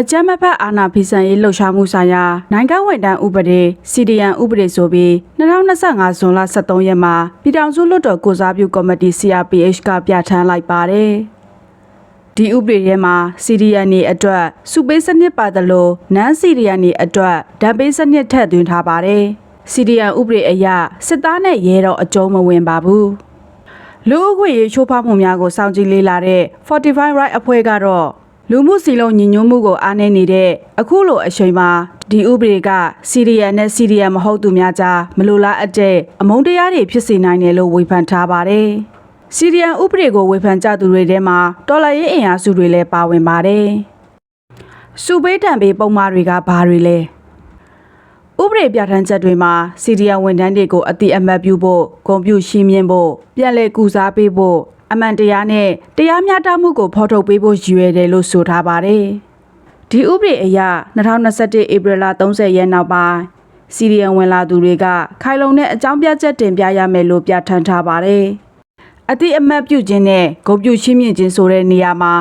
အကြမ်းမဖက်အာဏာဖီဆန်ရေးလှုပ်ရှားမှုဆိုင်ရာနိုင်ငံဝန်ထမ်းဥပဒေ CDN ဥပဒေဆိုပြီး2025ဇွန်လ23ရက်မှာပြည်ထောင်စုလွှတ်တော်ကိုစားပြုကော်မတီ CRPH ကပြဋ္ဌာန်းလိုက်ပါတယ်။ဒီဥပဒေထဲမှာ CDN နေအတွက်စုပေးစနစ်ပါတယ်လို့ non CDN နေအတွက်ဓာတ်ပေးစနစ်ထည့်သွင်းထားပါတယ်။ CDN ဥပဒေအရစစ်သားနဲ့ရဲတော့အကျုံးမဝင်ပါဘူး။လူ့အခွင့်အရေးချိုးဖောက်မှုများကိုစောင့်ကြည့်လေ့လာတဲ့ Fortify Right အဖွဲ့ကတော့ လူမှုစီလုံးညီညွတ်မှုကိုအားနည်းနေတဲ့အခုလိုအချိန်မှာဒီဥပဒေက CDN နဲ့ CDN မဟုတ်သူများကြားမလိုလားအပ်တဲ့အမုန်းတရားတွေဖြစ်စေနိုင်တယ်လို့ဝေဖန်ထားပါတယ်။ CDN ဥပဒေကိုဝေဖန်ကြသူတွေထဲမှာတော်လှန်ရေးအင်အားစုတွေလည်းပါဝင်ပါတယ်။စုပေးတံပေးပုံမှားတွေကဘာတွေလဲ။ဥပဒေပြဋ္ဌာန်းချက်တွေမှာ CDN ဝန်ထမ်းတွေကိုအတိအမှတ်ပြုဖို့ဂုဏ်ပြုရှင်းမြင်ဖို့ပြန်လည်ကုစားပေးဖို့ အမှန်တရားနဲ့တရားမျှတမှုကိုဖော်ထုတ်ပေးဖို့ရည်ရွယ်တယ်လို့ဆိုထားပါတယ်။ဒီဥပဒေအရ2021ဧပြီလ30ရက်နောက်ပိုင်း CDN ဝင်လာသူတွေကခိုင်လုံတဲ့အကြောင်းပြချက်တင်ပြရမယ်လို့ပြဋ္ဌာန်းထားပါတယ်။အတိအမှတ်ပြုခြင်းနဲ့ဂုဏ်ပြုရှင်းမြင်ခြင်းဆိုတဲ့နေရာမှာ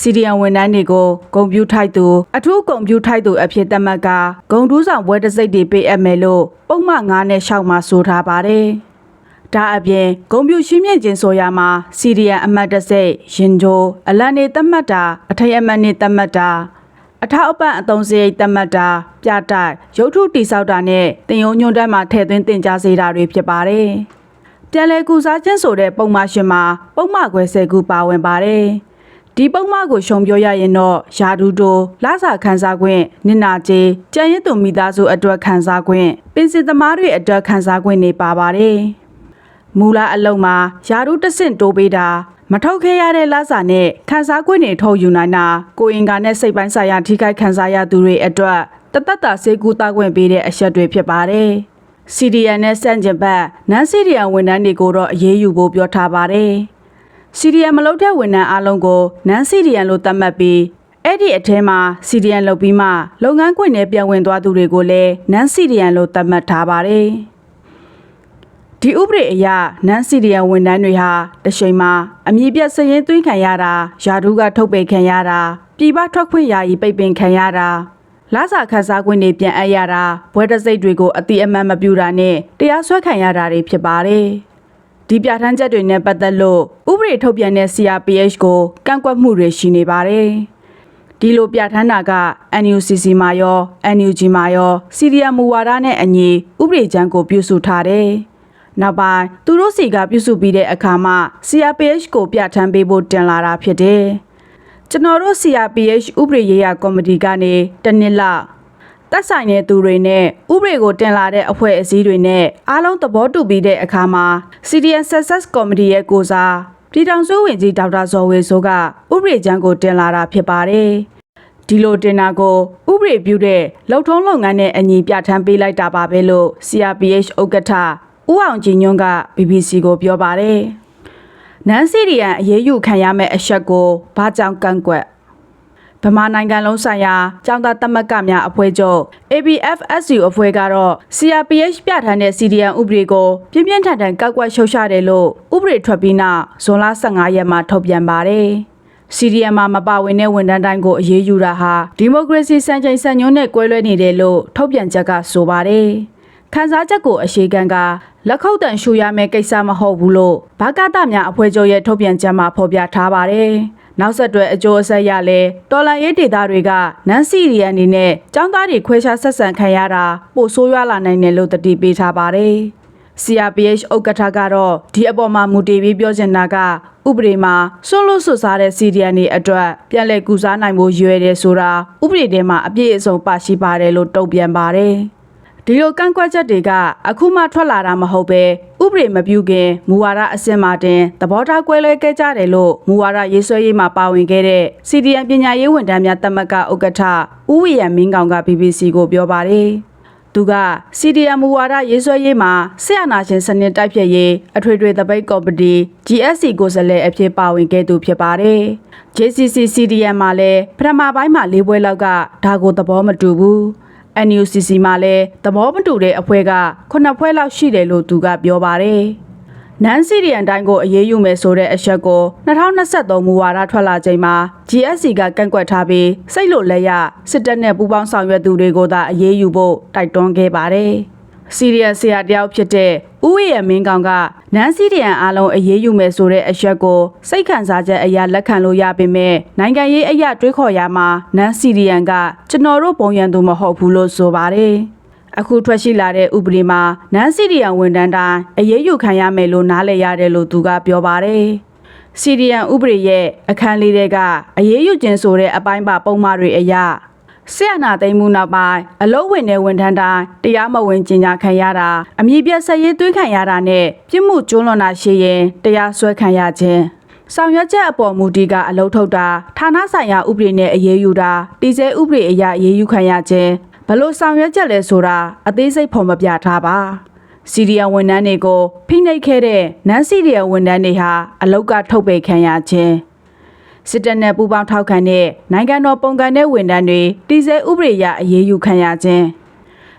CDN ဝန်ထမ်းတွေကိုဂုံပြူထိုက်သူအထူးဂုံပြူထိုက်သူအဖြစ်သတ်မှတ်ကဂုံတူးဆောင်ဘွဲတစ်စိတ်တွေပေးအပ်မယ်လို့ပုံမှန်9နဲ့6မှာဆိုထားပါတယ်။ ဒါအပြင်ဂုံပြူရှင်းမြင့်ခြင်းဆိုရမှာ CDN အမှတ်တစ်စိတ်ရင်ဂျိုအလံနေသတ်မှတ်တာအထက်အမှတ်နေသတ်မှတ်တာအထောက်အပံ့အသုံးစရိတ်သတ်မှတ်တာပြတိုက်ရုပ်ထုတိဆောက်တာနဲ့တင်ယုံညွန့်တက်မှာထည့်သွင်းတင် जा စေတာတွေဖြစ်ပါတယ်။ပြန်လည်ကူစားခြင်းဆိုတဲ့ပုံမှန်ရှင်မှာပုံမှန်ခွဲဆယ်ခုပါဝင်ပါတယ်။ဒီပုံမှန်ကိုရှုံပြောရရင်တော့ယာဒူတိုလာစာခန်းစားခွင့်နစ်နာကျေးကြံရစ်သူမိသားစုအတွက်ခန်းစားခွင့်ပင်စင်သမားတွေအတွက်ခန်းစားခွင့်နေပါပါတယ်။ မူလအလုံးမှာယာဒူတဆင့်တိုးပေးတာမထုတ်ခဲ့ရတဲ့လစာနဲ့ခန်းစားခွင့်တွေထုတ်ယူနိုင်တာကိုအင်္ဂါနဲ့စိတ်ပိုင်းဆိုင်ရာထိခိုက်ခန်းစားရသူတွေအတွက်တသက်တာစေကူတာခွင့်ပေးတဲ့အချက်တွေဖြစ်ပါတယ်။ CDN နဲ့စန့်ကျင်ဘက်နန် CDN ဝန်ထမ်းတွေကိုတော့အရေးယူဖို့ပြောထားပါတယ်။ CDN မလုပ်တဲ့ဝန်ထမ်းအလုံးကိုနန် CDN လို့သတ်မှတ်ပြီးအဲ့ဒီအထဲမှာ CDN လုပ်ပြီးမှလုပ်ငန်းခွင်နဲ့ပြန်ဝင်သွားသူတွေကိုလည်းနန် CDN လို့သတ်မှတ်ထားပါတယ်။ ဒီဥပဒေအရနန် CDN ဝန်ထမ်းတွေဟာတချိန်မှာအမည်ပြစရင်သွင်းခံရတာယာဒူးကထုတ်ပယ်ခံရတာပြည်ပထွက်ခွင့်ယာယီပိတ်ပင်ခံရတာလာစာခန်းစားခွင့်တွေပြန်အပ်ရတာဘွဲတစိတ်တွေကိုအတိအမှန်မပြူတာနဲ့တရားစွဲခံရတာတွေဖြစ်ပါတယ်။ဒီပြဋ္ဌာန်းချက်တွေနဲ့ပတ်သက်လို့ဥပဒေထုတ်ပြန်တဲ့ CRPH ကိုကန့်ကွက်မှုတွေရှိနေပါတယ်။ဒီလိုပြဋ္ဌာန်းတာက NUCC မှာရော NUG မှာရော CDM မူဝါဒနဲ့အညီဥပဒေကြမ်းကိုပြုစုထားတယ်။ နောက်ပိုင်းသူတို့စီကပြုစုပြီးတဲ့အခါမှာ CRPH ကိုပြဋ္ဌာန်းပေးဖို့တင်လာတာဖြစ်တယ်။ကျွန်တော်တို့ CRPH ဥပဒေရေးရာကော်မတီကနေတနစ်လတက်ဆိုင်တဲ့သူတွေနဲ့ဥပဒေကိုတင်လာတဲ့အဖွဲ့အစည်းတွေနဲ့အားလုံးသဘောတူပြီးတဲ့အခါမှာ CDN Success Committee ရဲ့ကိုစားပြည်ထောင်စုဝန်ကြီးဒေါက်တာဇော်ဝေဆိုးကဥပဒေကြမ်းကိုတင်လာတာဖြစ်ပါတယ်။ဒီလိုတင်တာကိုဥပဒေပြုတဲ့လုံထုံးလုပ်ငန်းနဲ့အညီပြဋ္ဌာန်းပေးလိုက်တာပါပဲလို့ CRPH ဥက္ကဋ္ဌ ဦးအောင်ကြည်ညွန့်က BBC ကိုပြောပါတယ်။နန်စီရီယန်အရေးယူခံရမယ့်အချက်ကိုဘာကြောင့်ကန့်ကွက်ဗမာနိုင်ငံလုံးဆိုင်ရာကျောင်းသားသမဂ္ဂများအဖွဲ့ချုပ် ABFSU အဖွဲ့ကတော့ CRPH ပြဋ္ဌာန်းတဲ့ CDN ဥပဒေကိုပြင်းပြင်းထန်ထန်ကောက်ကွက်ရှုတ်ချတယ်လို့ဥပဒေထွက်ပြီးနောက်ဇွန်လ15ရက်မှာထုတ်ပြန်ပါတယ်။ CDM မှာမပါဝင်တဲ့ဝန်ထမ်းတိုင်းကိုအရေးယူတာဟာဒီမိုကရေစီစံချိန်စံညွှန်းနဲ့ကွဲလွဲနေတယ်လို့ထုတ်ပြန်ချက်ကဆိုပါတယ်။ ခန်းစားချက်ကိုအရှိကန်ကလက်ခုပ်တန်ရှူရမယ့်ကိစ္စမဟုတ်ဘူးလို့ဘာကတများအဖွဲ့ချုပ်ရဲ့ထုတ်ပြန်ချက်မှာဖော်ပြထားပါတယ်။နောက်ဆက်တွဲအကျိုးအဆက်ရလဲတော်လန်ရေးဒေတာတွေကနန်စီရီယန်အနေနဲ့ចောင်းသားတွေခွဲခြားဆက်ဆံခံရတာပိုဆိုးရွားလာနိုင်တယ်လို့တတိပေးထားပါတယ်။ CRPH ဥက္ကဋ္ဌကတော့ဒီအပေါ်မှာမူတည်ပြီးပြောချင်တာကဥပဒေမှာဆွလို့ဆွစားတဲ့ CDN တွေအတွက်ပြန်လည်ကူစားနိုင်ဖို့ရွယ်တယ်ဆိုတာဥပဒေထဲမှာအပြည့်အစုံပါရှိပါတယ်လို့တုံ့ပြန်ပါတယ်။ ဒီလိုကန့်ကွက်ချက်တွေကအခုမှထွက်လာတာမဟုတ်ပဲဥပဒေမပြုခင်မူဝါဒအစစ်မှတင်သဘောထားကွဲလွဲခဲ့ကြတယ်လို့မူဝါဒရေးဆွဲရေးမှာပါဝင်ခဲ့တဲ့ CDN ပညာရေးဝန်ထမ်းများတမကဥက္ကဋ္ဌဦးဝီရမင်းကောင်က BBC ကိုပြောပါတယ်။သူက CDM မူဝါဒရေးဆွဲရေးမှာဆရာနာရှင်စနစ်တိုက်ဖြတ်ရေးအထွေထွေတပိတ်ကော်မတီ GSC ကိုယ်စားလှယ်အဖြစ်ပါဝင်ခဲ့သူဖြစ်ပါတယ်။ JCC CDM မှာလည်းပထမပိုင်းမှာ၄ဘွဲလောက်ကဒါကိုသဘောမတူဘူး။ NUCC မှာလည်းသဘောမတူတဲ့အဖွဲ့က9ဖွဲ့လောက်ရှိတယ်လို့သူကပြောပါတယ်နန်စီရီယန်တိုင်းကိုအရေးယူမယ်ဆိုတဲ့အချက်ကို2023မူဝါဒထွက်လာချိန်မှာ GSC ကကန့်ကွက်ထားပြီးစိတ်လို့လက်ရစစ်တပ်နဲ့ပူးပေါင်းဆောင်ရွက်သူတွေကိုသာအရေးယူဖို့တိုက်တွန်းခဲ့ပါတယ်။ စီရီယန်ဆရာတယောက်ဖြစ်တဲ့ဦးဝေရမင်းကောင်ကနန်စီရီယန်အားလုံးအရေးယူမယ်ဆိုတဲ့အချက်ကိုစိတ်ခံစားချက်အရာလက်ခံလို့ရပေမဲ့နိုင်ငံရေးအရာတွေးခေါ်ရမှာနန်စီရီယန်ကကျွန်တော်တို့ပုံရန်သူမဟုတ်ဘူးလို့ဆိုပါတယ်။အခုထွက်ရှိလာတဲ့ဥပဒေမှာနန်စီရီယန်ဝန်ထမ်းတိုင်းအရေးယူခံရမယ်လို့နားလည်ရတယ်လို့သူကပြောပါတယ်။စီရီယန်ဥပဒေရဲ့အခန်းလေးတွေကအရေးယူခြင်းဆိုတဲ့အပိုင်းပါပုံမှန်တွေအရ ဆရာနာသိမ်းမှုနောက်ပိုင်းအလုံးဝင်တဲ့ဝန်ထမ်းတိုင်းတရားမဝင်ကျင်ညာခံရတာအမည်ပြဆက်ရေးသွင်းခံရတာနဲ့ပြစ်မှုကျူးလွန်တာရှိရင်တရားစွဲခံရခြင်းဆောင်ရွက်ချက်အပေါ်မူတည်ကအလုပ်ထုတ်တာဌာနဆိုင်ရာဥပဒေနဲ့အရေးယူတာတည်ဆဲဥပဒေအရအရေးယူခံရခြင်းဘလို့ဆောင်ရွက်ချက်လဲဆိုတာအသေးစိတ်ဖော်မပြထားပါစီရီယံဝန်ထမ်းတွေကိုဖိနှိပ်ခဲ့တဲ့နန်စီရီယံဝန်ထမ်းတွေဟာအလောက်ကထုတ်ပယ်ခံရခြင်း စစ်တပ်နဲ့ပူးပေါင်းထောက်ခံတဲ့နိုင်ငံတော်ပုံကန်တဲ့ဝန်ထမ်းတွေတည်ဆဲဥပဒေအရအရေးယူခံရခြင်း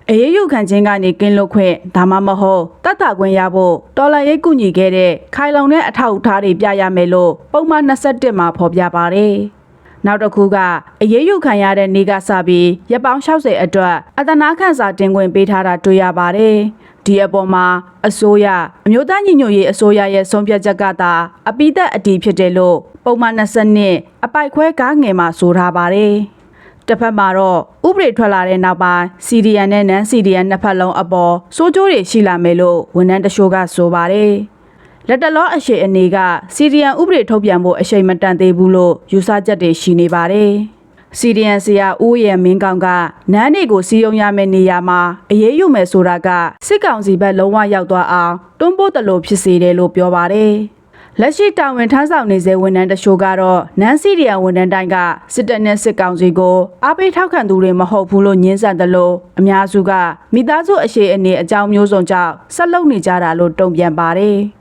အရေးယူခံခြင်းကနေကင်းလွတ်ခွင့်ဒါမှမဟုတ်တတ်တာခွင့်ရဖို့တော်လှန်ရေးကူညီခဲ့တဲ့ခိုင်လုံတဲ့အထောက်အထားတွေပြရမယ်လို့ပုံမှန်21မှာဖော်ပြပါတယ်။နောက်တစ်ခုကအရေးယူခံရတဲ့နေကစပြီးရက်ပေါင်း60အတွက်အတနာခန့်စာတင်ခွင့်ပေးထားတာတွေ့ရပါတယ်။ ဒီအပေါ်မှာအစိုးရအမျိုးသားညီညွတ်ရေးအစိုးရရဲ့ဆုံးဖြတ်ချက်ကသာအပိသက်အတီးဖြစ်တယ်လို့ပုံမှန်20နှစ်အပိုက်ခွဲကားငယ်မှာဆိုထားပါတယ်။တစ်ဖက်မှာတော့ဥပဒေထွက်လာတဲ့နောက်ပိုင်းစီဒီအန်နဲ့နန်စီဒီအန်နှစ်ဖက်လုံးအပေါ်စိုးကျိုးတွေရှိလာမယ်လို့ဝန်ထမ်းတချို့ကဆိုပါတယ်။လက်တလောအရှိအနေကစီဒီအန်ဥပဒေထုတ်ပြန်ဖို့အရှိန်မတန်သေးဘူးလို့ယူဆချက်တွေရှိနေပါတယ်။ စီဒီအန်ဆရာဦးရမင်းကောင်ကနန်းတွေကိုစီယုံရမယ့်နေရာမှာအရေးယူမယ်ဆိုတာကစစ်ကောင်စီဘက်လုံးဝရောက်သွားအောင်တွန်းပို့တယ်လို့ဖြစ်စေတယ်လို့ပြောပါတယ်။လက်ရှိတာဝန်ထမ်းဆောင်နေစေဝန်ထမ်းတချို့ကတော့နန်စီရီယန်ဝန်ထမ်းတိုင်းကစစ်တပ်နဲ့စစ်ကောင်စီကိုအားပေးထောက်ခံသူတွေမဟုတ်ဘူးလို့ညင်းဆန်တယ်လို့အများစုကမိသားစုအရှိအနေအကြောင်းမျိုးစုံကြောင့်ဆက်လုပ်နေကြတာလို့တုံ့ပြန်ပါတယ်။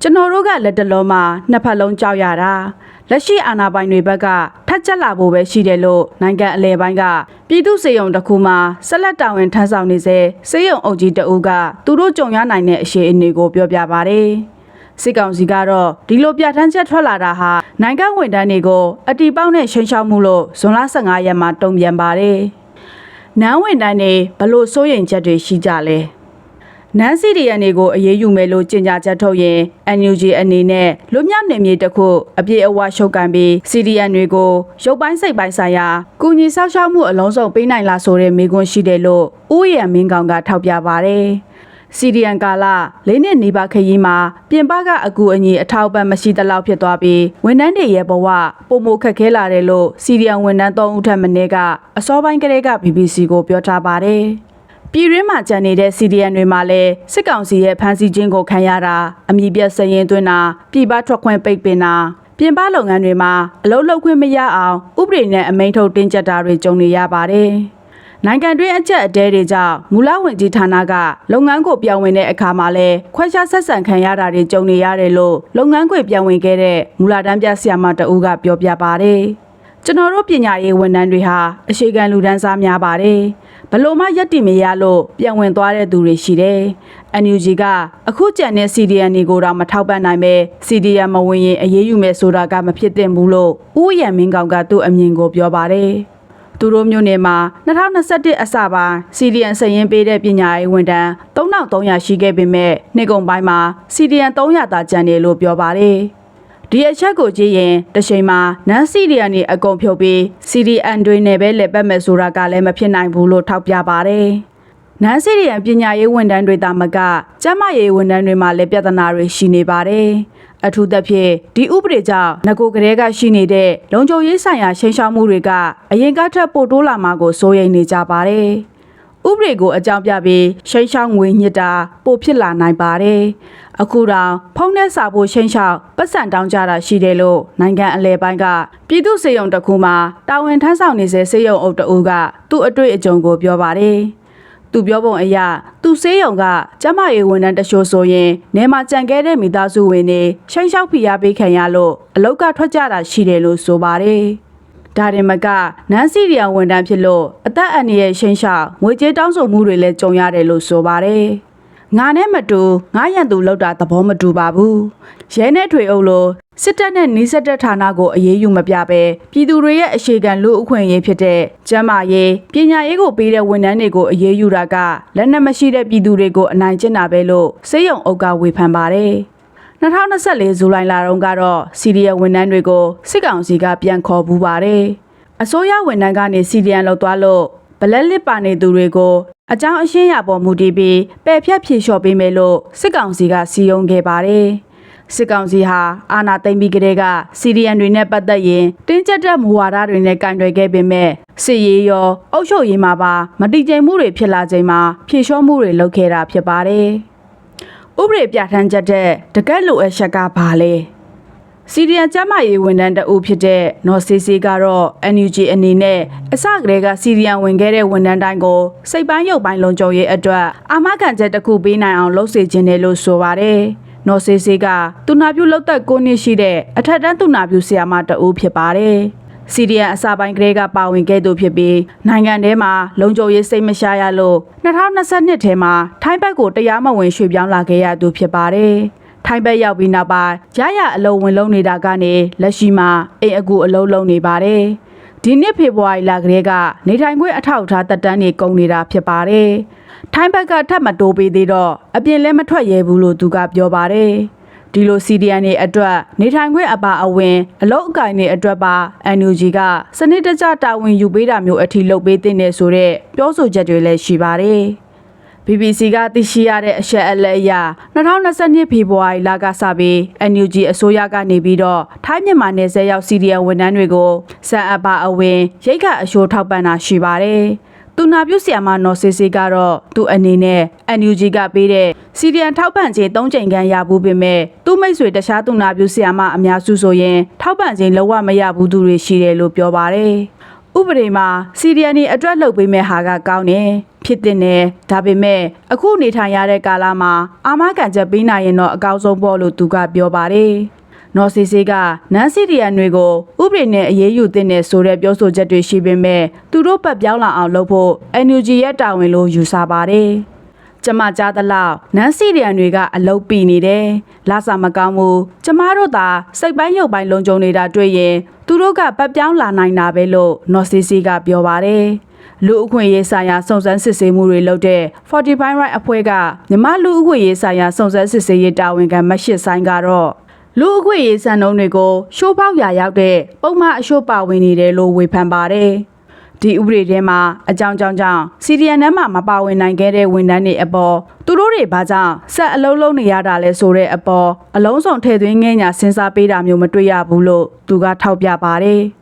ကျွန်တော်တို့ကလက်တလုံးမှာနှစ်ဖက်လုံးကြောက်ရတာ လက်ရှိအာဏာပိုင်တွေဘက်ကထပ်ချက်လာဖို့ပဲရှိတယ်လို့နိုင်ငံအလဲပိုင်းကပြည်သူ့စေယုံတစ်ခုမှာဆက်လက်တာဝန်ထမ်းဆောင်နေစေစေယုံအုပ်ကြီးတအူးကသူတို့ကြုံရနိုင်တဲ့အခြေအနေကိုပြောပြပါတယ်။စစ်ကောင်စီကတော့ဒီလိုပြဋ္ဌာန်းချက်ထွက်လာတာဟာနိုင်ငံဝန်ထမ်းတွေကိုအတီပေါက်နဲ့ရှင်းရှောက်မှုလို့ဇွန်လ15ရက်မှာတုံ့ပြန်ပါတယ်။နန်းဝန်ထမ်းတွေဘလို့စိုးရိမ်ချက်တွေရှိကြလဲ။ နန်းစီရီယန်တွေကိုအရေးယူမယ်လို့ကြေညာချက်ထုတ်ရင် NUG အနေနဲ့လူမျိုးနယ်မြေတစ်ခုအပြည့်အဝရှုပ်ကန်ပြီးစီရီယန်တွေကိုရုပ်ပိုင်းစိတ်ပိုင်းဆိုင်ရာကုညီဆောက်ရှောက်မှုအလုံးစုံပေးနိုင်လားဆိုတဲ့မေးခွန်းရှိတယ်လို့ဦးရံမင်းကောင်ကထောက်ပြပါတယ်။စီရီယန်ကာလာလေးနှစ်နေပါခရီးမှာပြင်ပကအကူအညီအထောက်အပံ့မရှိသလောက်ဖြစ်သွားပြီးဝန်ထမ်းတွေရဲ့ဘဝပုံမခက်ခဲလာတယ်လို့စီရီယန်ဝန်ထမ်း၃ဦးထက်မနည်းကအစောပိုင်းကတည်းက BBC ကိုပြောထားပါတယ်။ ပြည်ရင်းမှာကြံနေတဲ့စီရီယန်တွေမှာလည်းစစ်ကောင်စီရဲ့ဖမ်းဆီးခြင်းကိုခံရတာအမိပြတ်စရင်သွင်းတာပြည်ပထွက်ခွင့်ပိတ်ပင်တာပြင်ပလုပ်ငန်းတွေမှာအလုပ်လုပ်ခွင့်မရအောင်ဥပဒေနဲ့အမိန့်ထုတ်တင်းကျပ်တာတွေကြုံနေရပါတယ်။နိုင်ငံတွင်းအကျက်အတဲတွေကြောင့်မူလဝင်ကြီးဌာနကလုပ်ငန်းကိုပြောင်းဝင်တဲ့အခါမှာလဲခွဲခြားဆက်ဆံခံရတာတွေကြုံနေရတယ်လို့လုပ်ငန်းခွေပြောင်းဝင်ခဲ့တဲ့မူလာတန်းပြဆရာမတအူးကပြောပြပါတယ်။ကျွန်တော်တို့ပညာရေးဝန်ထမ်းတွေဟာအရှိကန်လူဒန်းစားများပါတယ်။ ဘလို့မှရက်တည်မရလို့ပြန်ဝင်သွားတဲ့သူတွေရှိတယ်။ NUG ကအခုကြံတဲ့ CDN တွေကိုတော့မထောက်ပံ့နိုင်ပဲ CDN မဝင်ရင်အရေးယူမယ်ဆိုတာကမဖြစ်သင့်ဘူးလို့ဦးရံမင်းကောင်ကသူ့အမြင်ကိုပြောပါတယ်။သူတို့မျိုးနယ်မှာ2021အစပိုင်း CDN စရင်ပေးတဲ့ပညာရေးဝန်ထမ်း3300ရှိခဲ့ပေမဲ့နှစ်ကုန်ပိုင်းမှာ CDN 300သာကျန်တယ်လို့ပြောပါတယ်။ ဒီအချက်ကိုကြည့်ရင်တချိန်မှာနန်းစီဒီယန်နေအကုန်ဖြုတ်ပြီး CDN တွေနဲ့ပဲလက်ပတ်မယ်ဆိုတာကလည်းမဖြစ်နိုင်ဘူးလို့ထောက်ပြပါတယ်။နန်းစီဒီယန်ပညာရေးဝန်ထမ်းတွေတာမကကျန်းမာရေးဝန်ထမ်းတွေမှာလည်းပြဿနာတွေရှိနေပါတယ်။အထူးသဖြင့်ဒီဥပဒေကြောင့်ငကိုကလေးကရှိနေတဲ့လုံခြုံရေးဆိုင်ရာရှင်းရှောင်းမှုတွေကအရင်ကထက်ပိုတိုးလာမှာကိုစိုးရိမ်နေကြပါတယ်။ဥပဒေကိုအကြောင်းပြပြီးရှိန်ရှောင်းငွေညစ်တာပိုဖြစ်လာနိုင်ပါတယ်။ အခုတော့ဖုန်းနဲ့စာဖို့ရှိန်ရှောင်းပတ်စံတောင်းကြတာရှိတယ်လို့နိုင်ငံအလဲပိုင်းကပြည်သူ့စေယုံတစ်ခုမှာတာဝန်ထမ်းဆောင်နေစေစေယုံအုပ်တအူးကသူ့အတွေ့အကြုံကိုပြောပါတယ်။သူပြောပုံအရသူစေးရုံကကျမရေးဝန်ထမ်းတချို့ဆိုရင်နေမှာကြံခဲ့တဲ့မိသားစုဝင်တွေရှိန်လျှောက်ဖိအားပေးခံရလို့အလောက်ကထွက်ကြတာရှိတယ်လို့ဆိုပါတယ်။ဒါရင်မကနန်းစီရီယာဝန်ထမ်းဖြစ်လို့အသက်အန္တရာယ်ရှိန်လျှောက်ငွေကြေးတောင်းဆိုမှုတွေလည်းကြုံရတယ်လို့ဆိုပါတယ်။ ငါနဲ့မတူငါရန်သူလောက်တာသဘောမတူပါဘူးရဲနဲ့ထွေအုပ်လို့စစ်တပ်နဲ့နှိစက်တဲ့ဌာနကိုအေးအေးယူမပြပဲပြည်သူတွေရဲ့အရှိခံလူအခွင့်အရေးဖြစ်တဲ့ကျန်းမာရေးပညာရေးကိုပေးတဲ့ဝန်ထမ်းတွေကိုအေးအေးယူတာကလက်နက်မရှိတဲ့ပြည်သူတွေကိုအနိုင်ကျင့်တာပဲလို့စေယုံအုပ်ကဝေဖန်ပါတယ်2024ဇူလိုင်လတုန်းကတော့စီရီယံဝန်ထမ်းတွေကိုစစ်ကောင်စီကပြန်ခေါ်ပူပါတယ်အစိုးရဝန်ထမ်းကနေစီရီယံလောက်သွားလို့ဘလက်လစ်ပါနေသူတွေကို အကြောင်းအရှင်းရပေါ်မူတည်ပြီးပယ်ဖြတ်ဖြေလျှော့ပေးမယ်လို့စစ်ကောင်စီကစီယုံခဲ့ပါတယ်စစ်ကောင်စီဟာအာဏာသိမ်းပြီးကတည်းကစီရီယံတွေနဲ့ပတ်သက်ရင်တင်းကျပ်တဲ့မူဝါဒတွေနဲ့ကင်တွယ်ခဲ့ပေမဲ့စစ်ရေးရောအုပ်ချုပ်ရေးမှာပါမတိကျမှုတွေဖြစ်လာချိန်မှာဖြေလျှော့မှုတွေလုပ်ခဲ့တာဖြစ်ပါတယ်ဥပဒေပြဋ္ဌာန်းချက်တဲ့တကက်လိုအပ်ချက်ကဘာလဲ စီရီယံကျန်းမာရေးဝန်ထမ်းတအုပ်ဖြစ်တဲ့နော်စီစီကတော့ NUG အနေနဲ့အစကတည်းကစီရီယံဝင်ခဲ့တဲ့ဝန်ထမ်းတိုင်းကိုစိတ်ပိုင်းရုပ်ပိုင်းလုံခြုံရေးအတွက်အာမခံချက်တစ်ခုပေးနိုင်အောင်လုပ်စေခြင်းတယ်လို့ဆိုပါတယ်။နော်စီစီကတူနာပြူလောက်သက်9နှစ်ရှိတဲ့အထက်တန်းတူနာပြူဆရာမတအုပ်ဖြစ်ပါတယ်။စီရီယံအစပိုင်းကလေးကပါဝင်ခဲ့သူဖြစ်ပြီးနိုင်ငံထဲမှာလုံခြုံရေးစိတ်မရှားရလို့2022ထဲမှာထိုင်းဘက်ကိုတရားမဝင်ရွှေ့ပြောင်းလာခဲ့ရသူဖြစ်ပါတယ်။ ထိုင်းဘက်ရောက်ပြီးနောက်ပိုင်းရရအလုံးဝင်လုံးနေတာကနေလက်ရှိမှာအိမ်အကူအလုံးလုံးနေပါတယ်။ဒီနှစ်ဖေဖော်ဝါရီလကလေးကနေထိုင်ခွင့်အထောက်အထားတက်တန်းနေကုန်နေတာဖြစ်ပါတယ်။ထိုင်းဘက်ကထပ်မတိုးပေးသေးတော့အပြင်လည်းမထွက်ရဲဘူးလို့သူကပြောပါတယ်။ဒီလို CDN တွေအတွက်နေထိုင်ခွင့်အပါအဝင်အလုတ်အကင်တွေအတွက်ပါ NUG ကစနစ်တကျတာဝန်ယူပေးတာမျိုးအထိလုပ်ပေးတဲ့ဆိုတဲ့ပြောဆိုချက်တွေလည်းရှိပါတယ်။ BBC ကသိရှိရတဲ့အချက်အလက်အရ2022ဖေဖော်ဝါရီလကစပြီး NUG အစိုးရကနေပြီးတော့ထိုင်းမြန်မာနယ်စပ်ရောက်စီရီယံဝန်ထမ်းတွေကိုစံအပ်ပါအဝင်ရိတ်ခအရှိုးထောက်ပံ့တာရှိပါတယ်။သူနာပြုဆရာမနော်ဆေးဆေးကတော့သူအနေနဲ့ NUG ကပေးတဲ့စီရီယံထောက်ပံ့ခြင်း၃ချိန်ခန့်ရဘူးပေမဲ့သူ့မိတ်ဆွေတခြားသူနာပြုဆရာမအများစုဆိုရင်ထောက်ပံ့ခြင်းလုံးဝမရဘူးသူတွေရှိတယ်လို့ပြောပါတယ်။ဥပဒေမှာစီရီယန်နီအတွက်လှုပ်ပေးမဲ့ဟာကကောင်းတယ် ဖြစ်တဲ့နဲ့ဒါပေမဲ့အခုနေထိုင်ရတဲ့ကာလမှာအာမခံချက်ပေးနိုင်ရင်တော့အကောင်းဆုံးပေါ့လို့သူကပြောပါတယ်နော်စီစီကနန်စီရီယန်တွေကိုဥပဒေနဲ့အရေးယူသင့်တဲ့ဆိုတဲ့ပြောဆိုချက်တွေရှိပေမဲ့သူတို့ပတ်ပြောင်းလာအောင်လုပ်ဖို့ NUG ရဲ့တာဝန်လို့ယူဆပါတယ်ကျမကြားသလောက်နန်းစီရီယန်တွေကအလုတ်ပီနေတယ်လာစာမကောင်းဘူးကျမတို့သာစိတ်ပိုင်းရုပ်ပိုင်းလုံခြုံနေတာတွေ့ရင်သူတို့ကပတ်ပြောင်းလာနိုင်တာပဲလို့နော်စီစီကပြောပါတယ် လူအခွင့်ရေးဆိုင်ရာစုံစမ်းစစ်ဆေးမှုတွေလုပ်တဲ့45 right အဖွဲ့ကမြမလူအခွင့်ရေးဆိုင်ရာစုံစမ်းစစ်ဆေးရေးတာဝန်ခံမရှစ်ဆိုင်ကတော့လူအခွင့်ရေးစံနှုန်းတွေကိုရှိုးပေါက်ရာရောက်တဲ့ပုံမှန်အရှိုးပါဝင်နေတယ်လို့ဝေဖန်ပါတယ်ဒီဥပဒေထဲမှာအကြောင်းကြောင့်ကြောင့်စီရီယန်ထဲမှာမပါဝင်နိုင်ခဲ့တဲ့ဝန်ထမ်းတွေအပေါ်သူတို့တွေဘာကြောင့်ဆက်အလုံးလုံးနေရတာလဲဆိုတဲ့အပေါ်အလုံးစုံထည့်သွင်းငဲ့ညာစဉ်းစားပေးတာမျိုးမတွေ့ရဘူးလို့သူကထောက်ပြပါတယ်။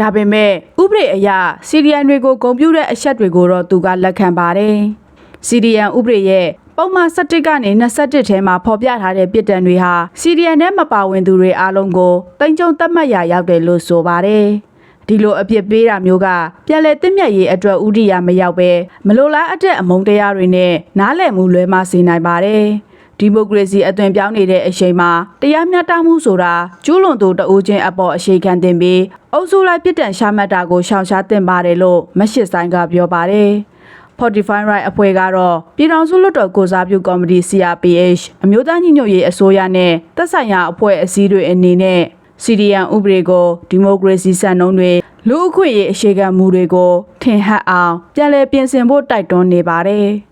ဒါပေမဲ့ဥပဒေအရစီရီယန်တွေကိုဂုံပြူတဲ့အချက်တွေကိုတော့သူကလက်ခံပါတယ်။စီရီယန်ဥပဒေရဲ့ပုံမှန်17ကနေ21ထဲမှာဖော်ပြထားတဲ့ပြည်တံတွေဟာစီရီယန်နဲ့မပါဝင်သူတွေအားလုံးကိုတင်ကြုံတတ်မှတ်ရာရောက်တယ်လို့ဆိုပါတယ်။ဒီလိုအပြစ်ပေးတာမျိုးကပြန်လဲတစ်မြက်ရေးအတွက်ဥဒိယမရောက်ပဲမလိုလားအပ်တဲ့အမုန်းတရားတွေနဲ့နားလည်မှုလွဲမစေနိုင်ပါတယ်။ ဒီမိုကရေစီအသွင်ပြောင်းနေတဲ့အချိန်မှာတရားမျှတမှုဆိုတာကျူးလွန်သူတအိုးချင်းအပေါ်အရှိခံတင်ပြီးအုပ်စုလိုက်ပြစ်ဒဏ်ရှာမှတ်တာကိုရှောင်ရှားတင်ပါတယ်လို့မရှစ်ဆိုင်ကပြောပါတယ်။45 right အဖွဲ့ကတော့ပြည်ထောင်စုလွှတ်တော်ကိုစားပြုကော်မတီ CRPH အမျိုးသားညီညွတ်ရေးအစိုးရနဲ့သက်ဆိုင်ရာအဖွဲ့အစည်းတွေအနေနဲ့ CDN ဥပဒေကိုဒီမိုကရေစီစံနှုန်းတွေလူ့အခွင့်အရေးအခြေခံမူတွေကိုထင်ဟပ်အောင် ပြန်လည်ပြင်ဆင်ဖို့တိုက်တွန်းနေပါတယ်။